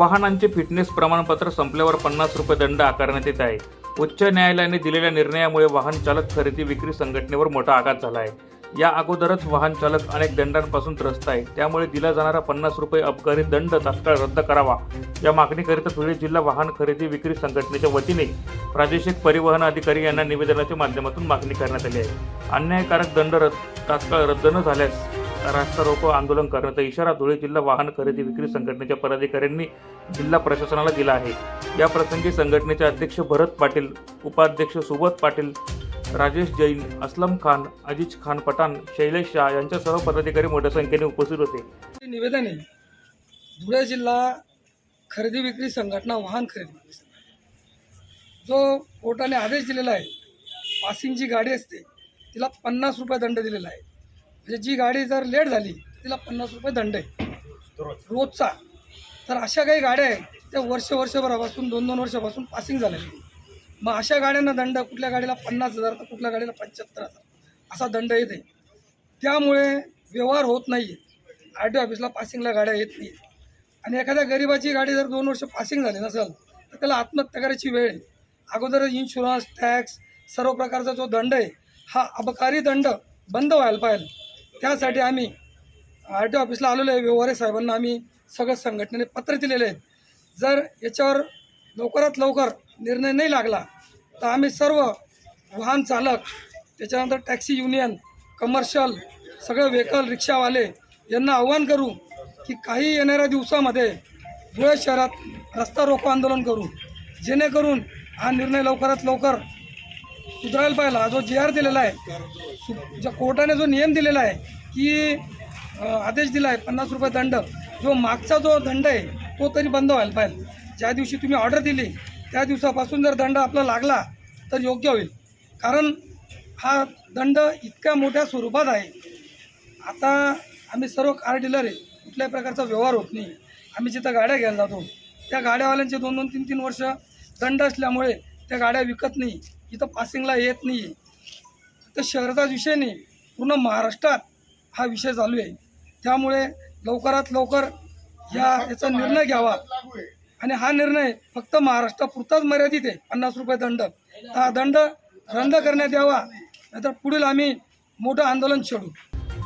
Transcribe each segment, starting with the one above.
वाहनांचे फिटनेस प्रमाणपत्र संपल्यावर पन्नास रुपये दंड आकारण्यात येत आहे. उच्च न्यायालयाने दिलेल्या निर्णयामुळे वाहन चालक खरेदी विक्री संघटनेवर मोठा आघात झाला आहे. या अगोदरच वाहन चालक अनेक दंडांपासून त्रस्त आहे. त्यामुळे दिला जाणारा पन्नास रुपये अपकारी दंड तात्काळ रद्द करावा. या मागणीकरिता धुळे जिल्हा वाहन खरेदी विक्री संघटनेच्या वतीने प्रादेशिक परिवहन अधिकारी यांना निवेदनाच्या माध्यमातून मागणी करण्यात आली आहे. अन्यायकारक दंड रद्द तात्काळ रद्द न झाल्यास रास्ता रोको आंदोलन करण्याचा इशारा धुळे जिल्हा वाहन खरेदी विक्री संघटनेच्या पदाधिकाऱ्यांनी जिल्हा प्रशासनाला दिला आहे. या प्रसंगी संघटनेचे अध्यक्ष भरत पाटील उपाध्यक्ष सुबोध पाटील राजेश जैन असलम खान अजिज खान पठाण शैलेश शाह यांच्यासह पदाधिकारी मोठ्या संख्येने उपस्थित होते. निवेदन आहे धुळे जिल्हा खरेदी विक्री संघटना वाहन खरेदी जो कोर्टाने आदेश दिलेला आहे पासिंगची गाडी असते तिला पन्नास रुपये दंड दिलेला आहे. म्हणजे जी गाडी जर लेट झाली तिला पन्नास रुपये दंड आहे. रोजचा. तर अशा काही गाड्या आहेत त्या वर्ष वर्षभरापासून दोन दोन वर्षापासून पासिंग झालेल्या मग अशा गाड्यांना दंड कुठल्या गाडीला पन्नास हजार तर कुठल्या गाडीला पंच्याहत्तर हजार. असा दंड येत आहे. त्यामुळे व्यवहार होत नाही आर टी ऑफिसला पासिंगला गाड्या येत नाही आणि एखाद्या गरिबाची गाडी जर दोन वर्ष पासिंग झाली नसेल तर त्याला आत्महत्या करायची वेळ आहे. अगोदर इन्शुरन्स टॅक्स सर्व प्रकारचा जो दंड आहे हा अबकारी दंड बंद व्हायला पाहिजे. त्यासाठी आम्ही आर टी ऑफिसला आलेलो आहे. व्यवहारे साहेबांना आम्ही सगळं संघटनेने पत्र दिलेले आहेत. जर याच्यावर लवकरात लवकर निर्णय नाही लागला तर आम्ही सर्व वाहन चालक त्याच्यानंतर टॅक्सी युनियन कमर्शियल सगळे व्हेकल रिक्षावाले यांना आव्हान करू की काही येणाऱ्या दिवसामध्ये धुळे शहरात रस्ता रोको आंदोलन करू. जेणेकरून हा निर्णय लवकरात लवकर सुधारायला पाहिला. जो जे आर दिलेला आहे ज्या कोर्टाने जो नियम दिलेला आहे की आदेश दिला आहे पन्नास रुपये दंड जो मागचा जो दंड आहे तो तरी बंद व्हायला पाहिजे. ज्या दिवशी तुम्ही ऑर्डर दिली त्या दिवसापासून जर दंड आपला लागला तर योग्य होईल. कारण हा दंड इतक्या मोठ्या स्वरूपात आहे. आता आम्ही सर्व कार डीलर आहे कुठल्याही प्रकारचा व्यवहार होत नाही. आम्ही जिथं गाड्या घ्यायला जातो त्या गाड्यावाल्यांचे दोन दोन तीन तीन वर्ष दंड असल्यामुळे त्या गाड्या विकत नाही. इथं पासिंगला येत नाही तर शहराचा विषय नाही. पूर्ण महाराष्ट्रात हा विषय चालू आहे. त्यामुळे लवकरात लवकर या याचा निर्णय घ्यावा. आणि हा निर्णय फक्त महाराष्ट्रापुरताच मर्यादित आहे. पन्नास रुपये दंड. तर हा दंड रद्द करण्यात यावा. नाहीतर पुढील आम्ही मोठं आंदोलन छेडू.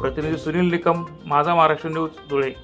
प्रतिनिधी सुनील निकम माझा महाराष्ट्र न्यूज धुळे.